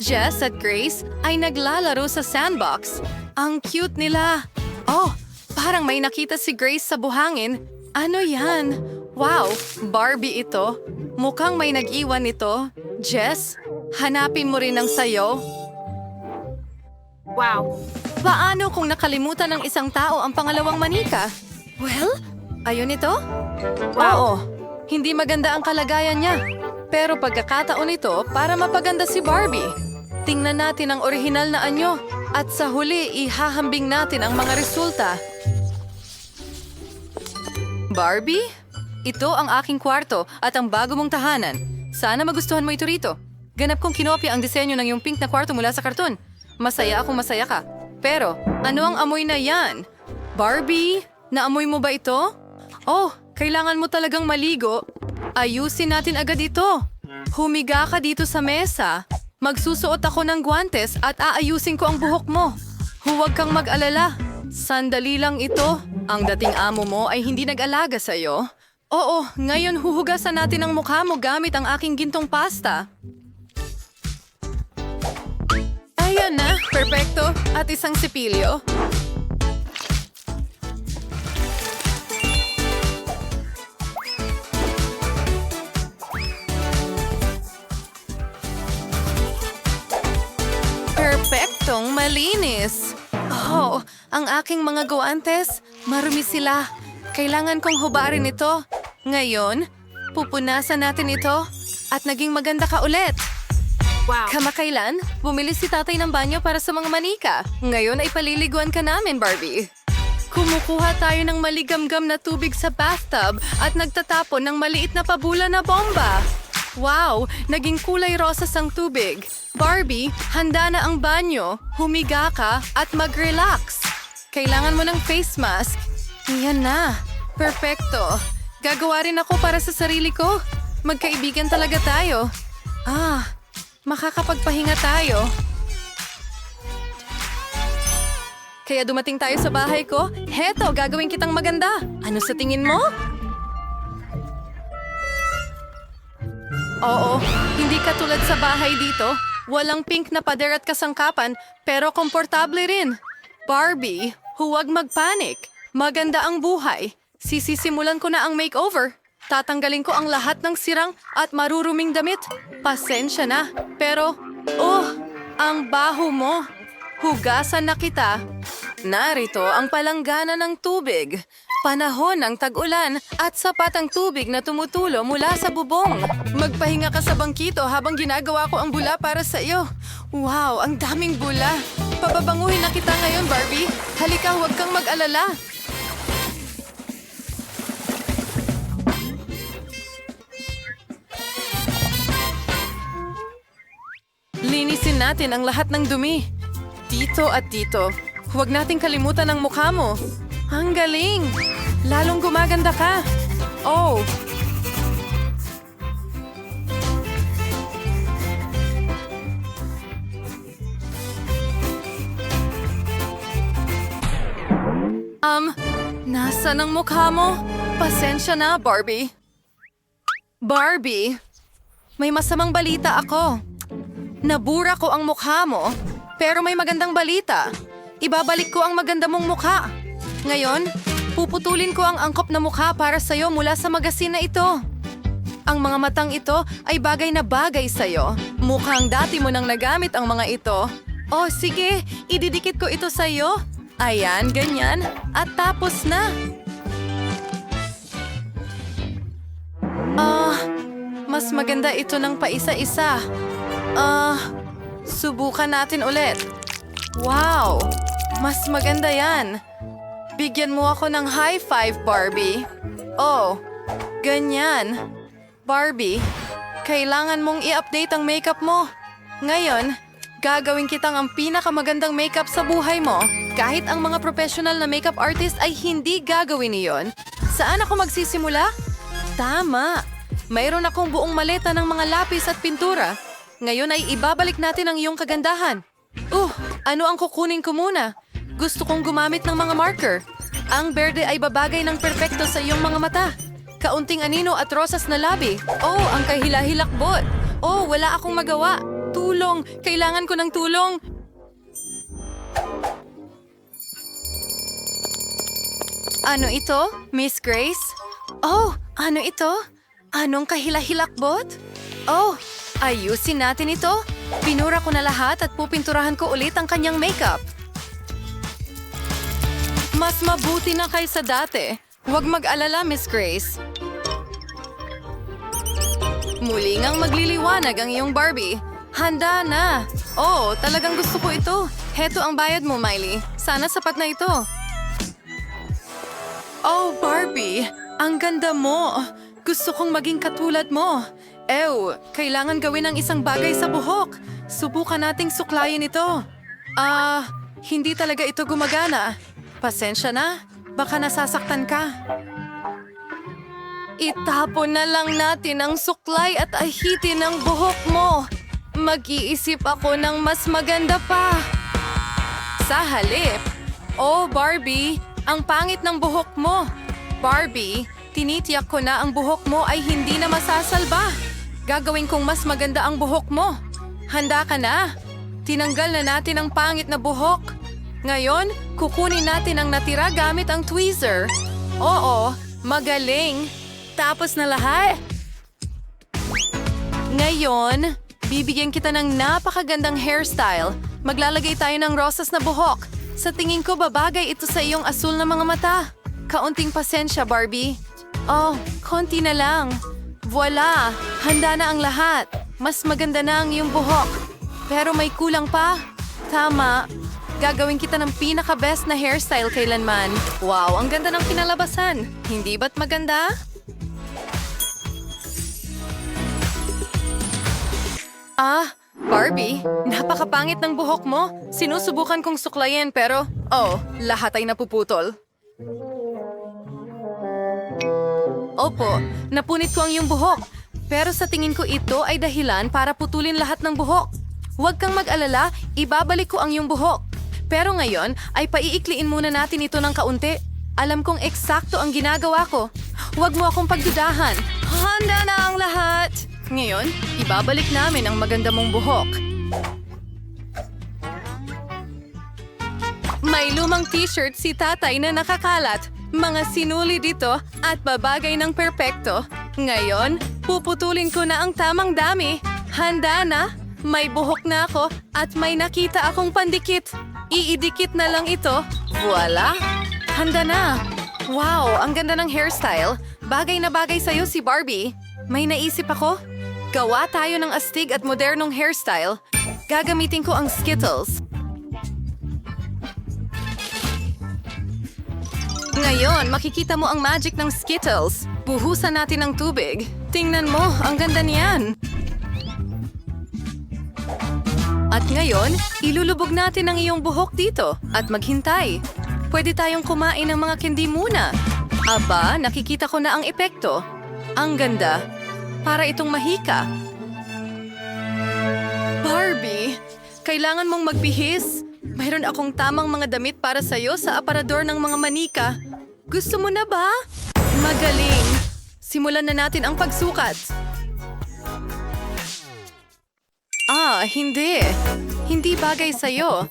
Jess at Grace ay naglalaro sa sandbox. Ang cute nila. Oh, parang may nakita si Grace sa buhangin. Ano yan? Wow, Barbie ito. Mukhang may nag-iwan nito. Jess, hanapin mo rin ang sayo. Wow. Paano kung nakalimutan ng isang tao ang pangalawang manika? Well, ayun ito? Oo, hindi maganda ang kalagayan niya. Pero pagkakataon ito para mapaganda si Barbie. Tingnan natin ang orihinal na anyo at sa huli ihahambing natin ang mga resulta. Barbie? Ito ang aking kwarto at ang bago mong tahanan. Sana magustuhan mo ito rito. Ganap kong kinopya ang disenyo ng iyong pink na kwarto mula sa karton. Masaya akong masaya ka. Pero, ano ang amoy na yan? Barbie, naamoy mo ba ito? Oh, kailangan mo talagang maligo. Ayusin natin agad ito. Humiga ka dito sa mesa. Magsusuot ako ng guantes at aayusin ko ang buhok mo. Huwag kang mag-alala. Sandali lang ito. Ang dating amo mo ay hindi nag-alaga sa'yo. Oo, ngayon huhugasan natin ang mukha mo gamit ang aking gintong pasta. Ayan na, perfecto. At isang sipilyo. Malinis. Oh, ang aking mga guantes, marumi sila. Kailangan kong hubarin ito. Ngayon, pupunasan natin ito at naging maganda ka ulit. Wow. Kamakailan, bumili si tatay ng banyo para sa mga manika. Ngayon ay paliliguan ka namin, Barbie. Kumukuha tayo ng maligamgam na tubig sa bathtub at nagtatapon ng maliit na pabula na bomba. Wow, naging kulay rosas ang tubig. Barbie, handa na ang banyo. Humiga ka at mag-relax. Kailangan mo ng face mask. Yan na. Perfecto. Gagawa rin ako para sa sarili ko. Magkaibigan talaga tayo. Ah, makakapagpahinga tayo. Kaya dumating tayo sa bahay ko. Heto, gagawin kitang maganda. Ano sa tingin mo? Oo, hindi katulad sa bahay dito. Walang pink na pader at kasangkapan, pero komportable rin. Barbie, huwag magpanik. Maganda ang buhay. Sisisimulan ko na ang makeover. Tatanggalin ko ang lahat ng sirang at maruruming damit. Pasensya na. Pero, oh, ang baho mo. Hugasan na kita. Narito ang palanggana ng tubig. Panahon ng tag-ulan at sapat ang tubig na tumutulo mula sa bubong. Magpahinga ka sa bangkito habang ginagawa ko ang bula para sa iyo. Wow, ang daming bula. Pababanguhin na kita ngayon, Barbie. Halika, huwag kang mag-alala. Linisin natin ang lahat ng dumi. Dito at dito. Huwag nating kalimutan ang mukha mo. Ang galing! Lalong gumaganda ka. Oh, Um, nasa ng mukha mo? Pasensya na, Barbie. Barbie, may masamang balita ako. Nabura ko ang mukha mo, pero may magandang balita. Ibabalik ko ang maganda mong mukha. Ngayon, puputulin ko ang angkop na mukha para sa'yo mula sa magasin na ito. Ang mga matang ito ay bagay na bagay sa'yo. Mukhang dati mo nang nagamit ang mga ito. Oh, sige, ididikit ko ito sa'yo. Ayan, ganyan. At tapos na. Ah, mas maganda ito ng paisa-isa. Ah, subukan natin ulit. Wow, mas maganda yan. Bigyan mo ako ng high five, Barbie. Oh, ganyan. Barbie, kailangan mong i-update ang makeup mo. Ngayon, gagawin kitang ang pinakamagandang makeup sa buhay mo. Kahit ang mga professional na makeup artist ay hindi gagawin iyon. Saan ako magsisimula? Tama. Mayroon akong buong maleta ng mga lapis at pintura. Ngayon ay ibabalik natin ang iyong kagandahan. Uh, ano ang kukunin ko muna? Gusto kong gumamit ng mga marker. Ang berde ay babagay ng perpekto sa iyong mga mata. Kaunting anino at rosas na labi. Oh, ang kahila-hilakbot. Oh, wala akong magawa. Tulong! Kailangan ko ng tulong! Ano ito, Miss Grace? Oh, ano ito? Anong kahila-hilakbot? Oh, ayusin natin ito. Pinura ko na lahat at pupinturahan ko ulit ang kanyang makeup. Mas mabuti na kaysa dati. Huwag mag-alala, Miss Grace. Muli ngang magliliwanag ang iyong Barbie. Handa na. Oh, talagang gusto ko ito. Heto ang bayad mo, Miley. Sana sapat na ito. Oh, Barbie! Ang ganda mo! Gusto kong maging katulad mo. Ew, kailangan gawin ang isang bagay sa buhok. Subukan nating suklayin ito. Ah, hindi talaga ito gumagana. Pasensya na, baka nasasaktan ka. Itapon na lang natin ang suklay at ahitin ang buhok mo. Mag-iisip ako ng mas maganda pa. Sa halip, oh Barbie, ang pangit ng buhok mo. Barbie, tinitiyak ko na ang buhok mo ay hindi na masasalba. Gagawin kong mas maganda ang buhok mo. Handa ka na? Tinanggal na natin ang pangit na buhok. Ngayon, kukunin natin ang natira gamit ang tweezer. Oo, magaling. Tapos na lahat. Ngayon, bibigyan kita ng napakagandang hairstyle. Maglalagay tayo ng rosas na buhok. Sa tingin ko, babagay ito sa iyong asul na mga mata. Kaunting pasensya, Barbie. Oh, konti na lang. Voila! Handa na ang lahat. Mas maganda na ang iyong buhok. Pero may kulang pa. Tama. Gagawin kita ng pinaka-best na hairstyle kailanman. Wow, ang ganda ng kinalabasan. Hindi ba't maganda? Ah, Barbie, napakapangit ng buhok mo. Sinusubukan kong suklayin pero, oh, lahat ay napuputol. Opo, napunit ko ang iyong buhok. Pero sa tingin ko ito ay dahilan para putulin lahat ng buhok. Huwag kang mag-alala, ibabalik ko ang iyong buhok. Pero ngayon ay paiikliin muna natin ito ng kaunti. Alam kong eksakto ang ginagawa ko. Huwag mo akong pagdudahan. Handa na ang lahat! Ngayon, ibabalik namin ang maganda mong buhok. May lumang t-shirt si tatay na nakakalat. Mga sinuli dito at babagay ng perpekto. Ngayon, puputulin ko na ang tamang dami. Handa na, may buhok na ako at may nakita akong pandikit. Iidikit na lang ito. Voila! Handa na! Wow, ang ganda ng hairstyle. Bagay na bagay sa'yo si Barbie. May naisip ako. Gawa tayo ng astig at modernong hairstyle. Gagamitin ko ang Skittles. Ngayon, makikita mo ang magic ng Skittles. Buhusan natin ng tubig. Tingnan mo, ang ganda niyan. At ngayon, ilulubog natin ang iyong buhok dito at maghintay. Pwede tayong kumain ng mga candy muna. Aba, nakikita ko na ang epekto. Ang ganda. Para itong mahika. Barbie, kailangan mong magbihis. Mayroon akong tamang mga damit para sa'yo sa aparador ng mga manika. Gusto mo na ba? Magaling. Simulan na natin ang pagsukat. Ah, hindi. Hindi bagay sa'yo.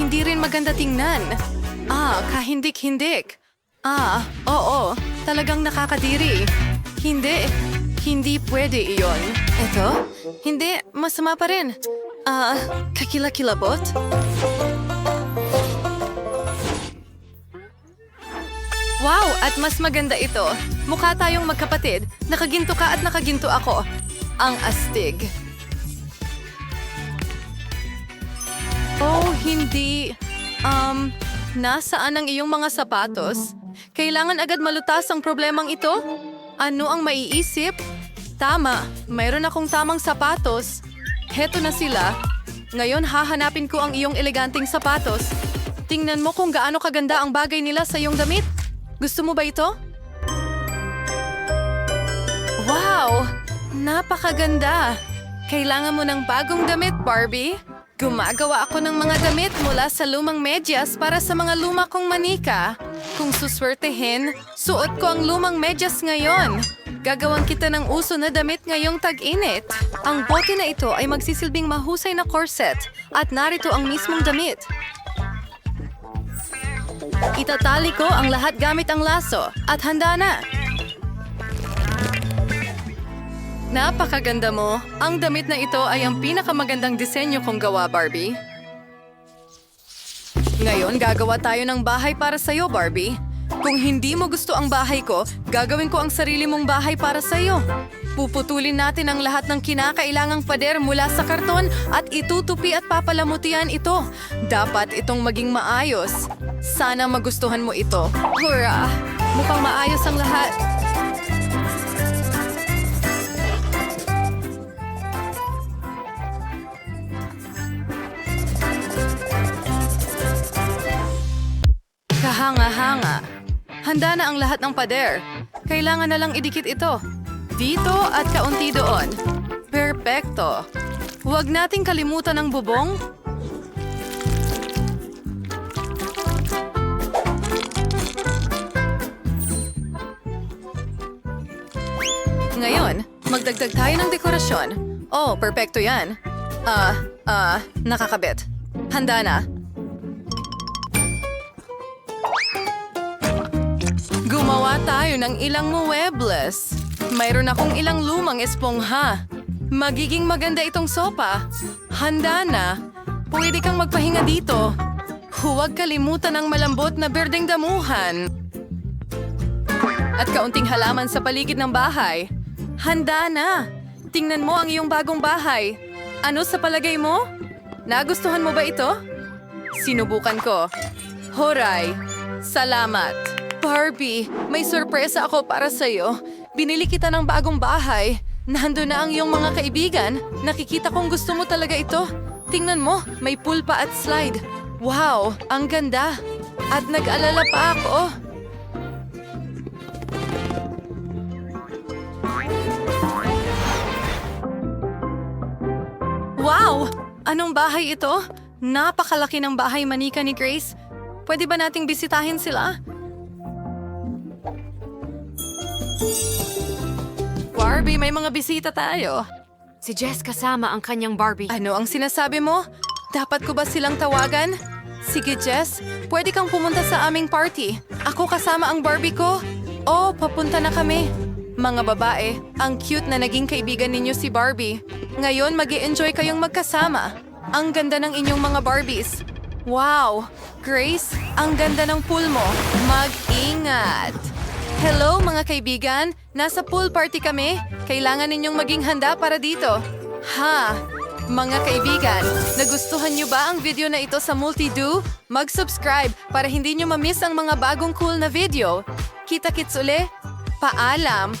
Hindi rin maganda tingnan. Ah, kahindik-hindik. Ah, oo. Talagang nakakadiri. Hindi. Hindi pwede iyon. Eto? Hindi. Masama pa rin. Ah, kakilakilabot? Wow! At mas maganda ito. Mukha tayong magkapatid. Nakaginto ka at nakaginto ako. Ang astig. Hindi. Um, nasaan ang iyong mga sapatos? Kailangan agad malutas ang problemang ito? Ano ang maiisip? Tama, mayroon akong tamang sapatos. Heto na sila. Ngayon hahanapin ko ang iyong eleganteng sapatos. Tingnan mo kung gaano kaganda ang bagay nila sa iyong damit. Gusto mo ba ito? Wow! Napakaganda! Kailangan mo ng bagong damit, Barbie. Gumagawa ako ng mga damit mula sa lumang medyas para sa mga luma kong manika. Kung suswertehin, suot ko ang lumang medyas ngayon. Gagawan kita ng uso na damit ngayong tag-init. Ang bote na ito ay magsisilbing mahusay na corset at narito ang mismong damit. Itatali ko ang lahat gamit ang laso at handa na. Napakaganda mo. Ang damit na ito ay ang pinakamagandang disenyo kong gawa, Barbie. Ngayon, gagawa tayo ng bahay para sa'yo, Barbie. Kung hindi mo gusto ang bahay ko, gagawin ko ang sarili mong bahay para sa'yo. Puputulin natin ang lahat ng kinakailangang pader mula sa karton at itutupi at papalamutian ito. Dapat itong maging maayos. Sana magustuhan mo ito. Hurra! Mukhang maayos ang lahat. Handa na ang lahat ng pader. Kailangan na lang idikit ito. Dito at kaunti doon. Perpekto. Huwag nating kalimutan ang bubong. Ngayon, magdagdag tayo ng dekorasyon. Oh, perpekto yan. Ah, ah, nakakabit. Handa na. Gumawa tayo ng ilang muebles. Mayroon akong ilang lumang espongha. Magiging maganda itong sopa. Handa na. Pwede kang magpahinga dito. Huwag kalimutan ang malambot na berdeng damuhan. At kaunting halaman sa paligid ng bahay. Handa na. Tingnan mo ang iyong bagong bahay. Ano sa palagay mo? Nagustuhan mo ba ito? Sinubukan ko. Horay, salamat. Barbie, may sorpresa ako para sa'yo. Binili kita ng bagong bahay. Nando na ang iyong mga kaibigan. Nakikita kong gusto mo talaga ito. Tingnan mo, may pool pa at slide. Wow, ang ganda. At nag-alala pa ako. Wow! Anong bahay ito? Napakalaki ng bahay manika ni Grace. Pwede ba nating bisitahin sila? Barbie, may mga bisita tayo. Si Jess kasama ang kanyang Barbie. Ano ang sinasabi mo? Dapat ko ba silang tawagan? Sige, Jess. Pwede kang pumunta sa aming party. Ako kasama ang Barbie ko. Oh, papunta na kami. Mga babae, ang cute na naging kaibigan ninyo si Barbie. Ngayon, mag enjoy kayong magkasama. Ang ganda ng inyong mga Barbies. Wow! Grace, ang ganda ng pool mo. Mag-ingat! Hello mga kaibigan! Nasa pool party kami. Kailangan ninyong maging handa para dito. Ha! Mga kaibigan, nagustuhan niyo ba ang video na ito sa Multido? Mag-subscribe para hindi niyo ma-miss ang mga bagong cool na video. Kita-kits uli! Paalam!